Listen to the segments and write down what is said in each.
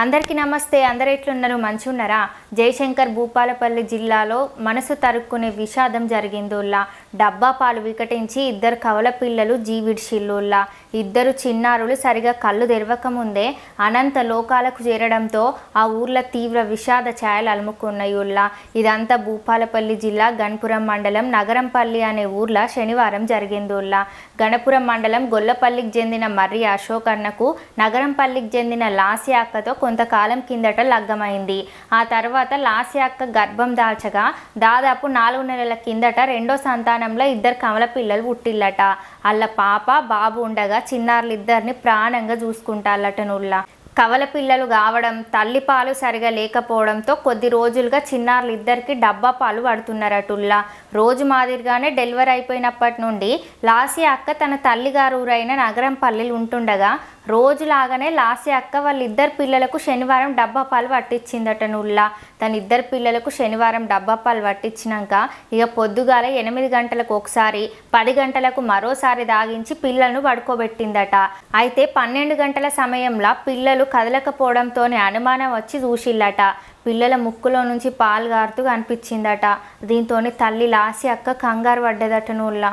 అందరికీ నమస్తే. అందరు ఎట్లున్నారు? మంచున్నారా జయశంకర్ భూపాలపల్లి జిల్లాలో మనసు తరుక్కునే విషాదం జరిగిందోల్లా. డబ్బా పాలు వికటించి ఇద్దరు కవల పిల్లలు జీవిడ్షిల్లోల్లా ఇద్దరు చిన్నారులు సరిగా కళ్ళు తెరవకముందే అనంత లోకాలకు చేరడంతో ఆ ఊర్లో తీవ్ర విషాద ఛాయలు అలుముకున్నాయుల్లా ఇదంతా భూపాలపల్లి జిల్లా గణపురం మండలం నగరంపల్లి అనే ఊర్లో శనివారం జరిగిందోల్లా గణపురం మండలం గొల్లపల్లికి చెందిన మర్రి అశోక్ అన్నకు నగరంపల్లికి చెందిన లాసి అక్కతో కొంతకాలం కిందట లగ్గమైంది. ఆ తర్వాత లాసి అక్క గర్భం దాల్చగా దాదాపు నాలుగు నెలల కిందట రెండో సంతానంలో ఇద్దరు కమల పిల్లలు పుట్టిల్లట. వాళ్ళ పాప బాబు ఉండగా చిన్నారులిద్దరిని ప్రాణంగా చూసుకుంటాళ్ళట నుల్లా. కవల పిల్లలు కావడం తల్లి పాలు సరిగా లేకపోవడంతో కొద్ది రోజులుగా చిన్నారులు ఇద్దరికి డబ్బా పాలు పడుతున్నారటుల్లా. రోజు మాదిరిగానే డెలివరీ అయిపోయినప్పటి నుండి లాసి అక్క తన తల్లిగారు ఊరైన నగరం పల్లెలు ఉంటుండగా రోజులాగానే లాసి అక్క వాళ్ళిద్దరు పిల్లలకు శనివారం డబ్బా పాలు పట్టించిందట నుల్లా. తన ఇద్దరు పిల్లలకు శనివారం డబ్బా పాలు పట్టించినాక ఇక పొద్దుగాల ఎనిమిది గంటలకు ఒకసారి పది గంటలకు మరోసారి దాగించి పిల్లలను పడుకోబెట్టిందట. అయితే పన్నెండు గంటల సమయంలో పిల్లలు కదలకపోవడంతోనే అనుమానం వచ్చి చూసిల్లట. పిల్లల ముక్కులో నుంచి పాలు గారుతూ కనిపించిందట. దీంతో తల్లి లాసి అక్క కంగారు పడ్డదట నుల్లా.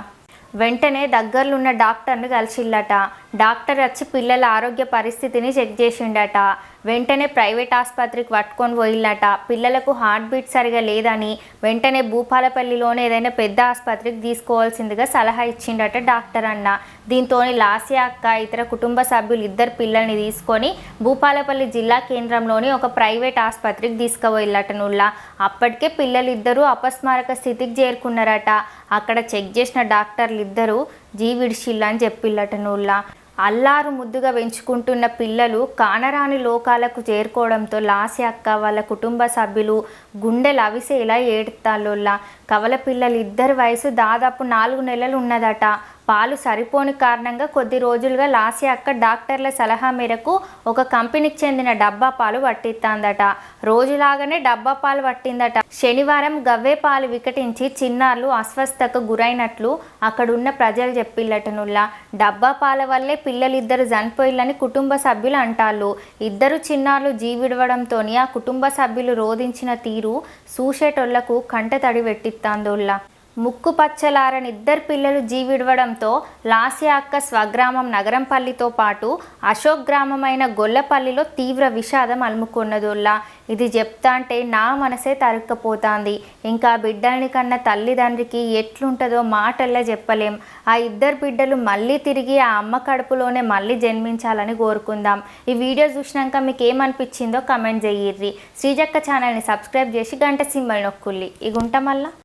వెంటనే దగ్గరలో ఉన్న డాక్టర్ని కలిసిల్లట. డాక్టర్ వచ్చి పిల్లల ఆరోగ్య పరిస్థితిని చెక్ చేసిండట. వెంటనే ప్రైవేట్ ఆసుపత్రికి పట్టుకొని పోయిల్లట. పిల్లలకు హార్ట్ బీట్ సరిగా లేదని వెంటనే భూపాలపల్లిలోనే ఏదైనా పెద్ద ఆసుపత్రికి తీసుకోవాల్సిందిగా సలహా ఇచ్చిండట డాక్టర్ అన్న. దీంతో లాసి అక్క ఇతర కుటుంబ సభ్యులు ఇద్దరు పిల్లల్ని తీసుకొని భూపాలపల్లి జిల్లా కేంద్రంలోని ఒక ప్రైవేట్ ఆసుపత్రికి తీసుకుపోయిల్లట నుల్లా. అప్పటికే పిల్లలిద్దరూ అపస్మారక స్థితికి చేరుకున్నారట. అక్కడ చెక్ చేసిన డాక్టర్లు ఇద్దరు జీవిడిషిల్లా అని చెప్పిల్లట నుల్లా. అల్లారు ముద్దుగా పెంచుకుంటున్న పిల్లలు కానరాని లోకాలకు చేరుకోవడంతో లాసి అక్క వాళ్ళ కుటుంబ సభ్యులు గుండెలు అవిసేలా ఏడుతాళ్ళోళ్ళ కవల పిల్లలు ఇద్దరు వయసు దాదాపు నాలుగు నెలలు ఉన్నదట. పాలు సరిపోని కారణంగా కొద్ది రోజులుగా లాసి అక్క డాక్టర్ల సలహా మేరకు ఒక కంపెనీకి చెందిన డబ్బా పాలు పట్టిస్తాందట రోజులాగానే డబ్బా పాలు పట్టిందట శనివారం గవ్వే పాలు వికటించి చిన్నారులు అస్వస్థకు గురైనట్లు అక్కడున్న ప్రజలు చెప్పిల్లటనుల్లా. డబ్బా పాల వల్లే పిల్లలిద్దరు చనిపోయిల్లని కుటుంబ సభ్యులు అంటాళ్ళు. ఇద్దరు చిన్నారులు జీవిడవడంతో ఆ కుటుంబ సభ్యులు రోధించిన తీరు చూసేటోళ్ళకు కంట తడి పెట్టిస్తాందోళ్ళ ముక్కు పచ్చలారని ఇద్దరు పిల్లలు జీవిడవడంతో లాసి అక్క స్వగ్రామం నగరంపల్లితో పాటు అశోక్ గ్రామమైన గొల్లపల్లిలో తీవ్ర విషాదం అలుముకున్నదోల్లా. ఇది చెప్తాంటే నా మనసే తరుక్కపోతాంది. ఇంకా బిడ్డల్ని కన్న తల్లిదండ్రికి ఎట్లుంటుందో మాటల్లో చెప్పలేం. ఆ ఇద్దరు బిడ్డలు మళ్ళీ తిరిగి ఆ అమ్మ కడుపులోనే మళ్ళీ జన్మించాలని కోరుకుందాం. ఈ వీడియో చూసినాక మీకు ఏమనిపించిందో కమెంట్ చేయర్రి శ్రీజక్క ఛానల్ని సబ్స్క్రైబ్ చేసి గంట సింబల్ నొక్కుల్లి ఇగుంట మళ్ళా?